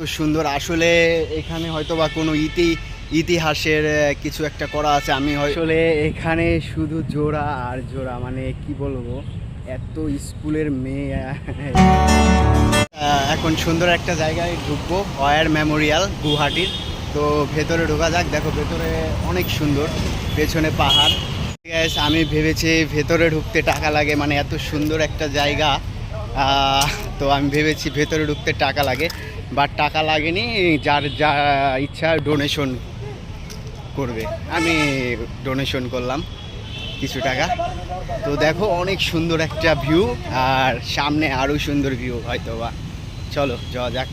তো সুন্দর। আসলে এখানে হয়তো বা কোনো ইতি ইতিহাসের কিছু একটা করা আছে। আমি আসলে এখানে শুধু জোড়া আর জোড়া মানে কি বলব? এত স্কুলের মেয়ে। এখন সুন্দর একটা জায়গায় ঢুকবো অয়ার মেমোরিয়াল গুয়াহাটির। তো ভেতরে ঢোকা যাক। দেখো ভেতরে অনেক সুন্দর। পেছনে পাহাড়। আমি ভেবেছি ভেতরে ঢুকতে টাকা লাগে মানে এত সুন্দর একটা জায়গা। তো আমি ভেবেছি ভেতরে ঢুকতে টাকা লাগে। বাট টাকা লাগেনি, যার যা ইচ্ছা ডোনেশন করবে। আমি ডোনেশন করলাম কিছু টাকা। তো দেখো, অনেক সুন্দর একটা ভিউ আর সামনে আরও সুন্দর ভিউ হয়তো বা। চলো, যাওয়া যাক।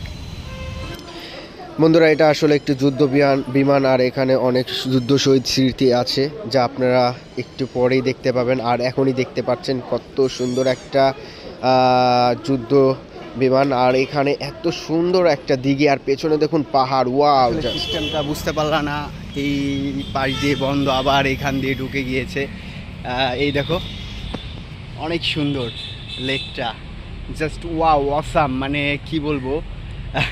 বন্ধুরা, এটা আসলে একটি যুদ্ধ বিমান বিমান, আর এখানে অনেক যুদ্ধ শহীদ স্মৃতি আছে, যা আপনারা একটু পরেই দেখতে পাবেন। আর এখনই দেখতে পাচ্ছেন কত সুন্দর একটা যুদ্ধ বিমান, আর এখানে এত সুন্দর একটা দিঘি, আর পেছনে দেখুন পাহাড়, ওয়াও। সিস্টেমটা বুঝতে পারলাম না, এই পাশ দিয়ে বন্ধ, আবার এখান দিয়ে ঢুকে গিয়েছে। এই দেখো, অনেক সুন্দর লেকটা। জাস্ট ওয়াও অসাম মানে কি বলব?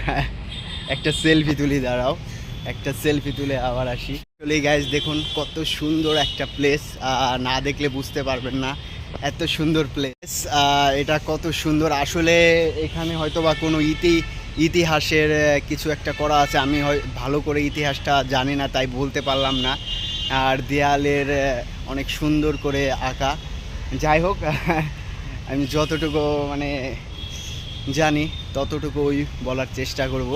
একটা সেলফি তুলি, দাঁড়াও। একটা সেলফি তুলে আবার আসি। চলে গাইজ দেখুন কত সুন্দর একটা প্লেস না দেখলে বুঝতে পারবেন না। এত সুন্দর প্লেস এটা কত সুন্দর। আসলে এখানে হয়তো বা কোনো ইতি, ইতিহাসের কিছু একটা করা আছে। আমি ভালো করে ইতিহাসটা জানি না, তাই বলতে পারলাম না। আর দেয়ালের অনেক সুন্দর করে আঁকা। যাই হোক, আমি যতটুকু মানে জানি, ততটুকু ওই বলার চেষ্টা করব।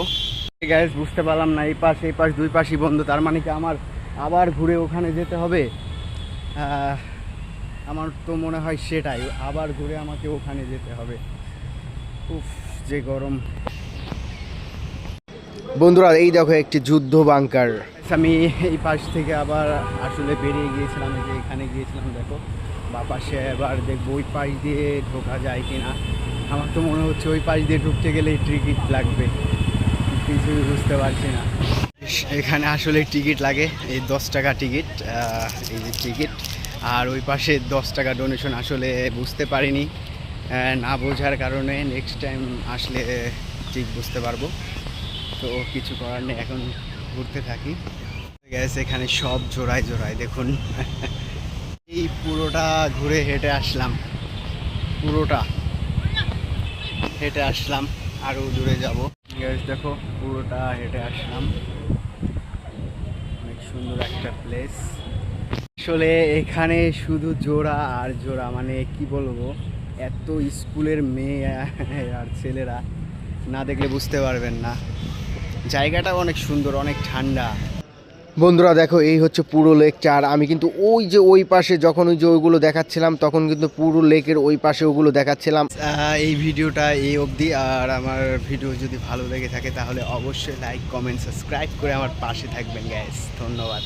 গ্যাস বুঝতে পারলাম না, এই পাশ এই পাশ, দুই পাশই বন্ধ। তার মানে কি আমার আবার ঘুরে ওখানে যেতে হবে? আমার তো মনে হয় সেটাই আবার ঘুরে আমাকে ওখানে যেতে হবে। উফ যে গরম। বন্ধুরা এই দেখো একটি যুদ্ধ বাংকার। আমি এই পাশ থেকে আবার আসলে বেরিয়ে গিয়েছিলাম যে এখানে গিয়েছিলাম দেখো। বা পাশে এবার দেখব ওই পাশ দিয়ে ঢোকা যায় কি না আমার তো মনে হচ্ছে ওই পাশ দিয়ে ঢুকতে গেলে টিকিট লাগবে। কিছুই বুঝতে পারছি না। এখানে আসলে টিকিট লাগে এই দশ টাকা টিকিট এই যে টিকিট। আর ওই পাশে দশ টাকা ডোনেশন আসলে বুঝতে পারিনি না বোঝার কারণে নেক্সট টাইম আসলে ঠিক বুঝতে পারব। তো কিছু করার নেই, এখন ঘুরতে থাকি। গ্যাস এখানে সব জোড়ায় জোড়ায়, দেখুন। এই পুরোটা ঘুরে হেঁটে আসলাম। পুরোটা হেঁটে আসলাম আরও দূরে যাব। গ্যাস দেখো, পুরোটা হেঁটে আসলাম। অনেক সুন্দর একটা প্লেস আসলে এখানে শুধু জোড়া আর জোড়া মানে কি বলব এত স্কুলের মেয়ে আর ছেলেরা না দেখলে বুঝতে পারবেন না। জায়গাটা অনেক সুন্দর অনেক ঠান্ডা। বন্ধুরা দেখো এই হচ্ছে পুরো লেকটা আর আমি কিন্তু ওই যে ওই পাশে যখন ওই যে ওইগুলো দেখাচ্ছিলাম তখন কিন্তু পুরো লেকের ওই পাশে ওগুলো দেখাচ্ছিলাম। এই ভিডিওটা এই অবধি আর আমার ভিডিও যদি ভালো লেগে থাকে তাহলে অবশ্যই লাইক কমেন্ট সাবস্ক্রাইব করে আমার পাশে থাকবেন গ্যাস ধন্যবাদ।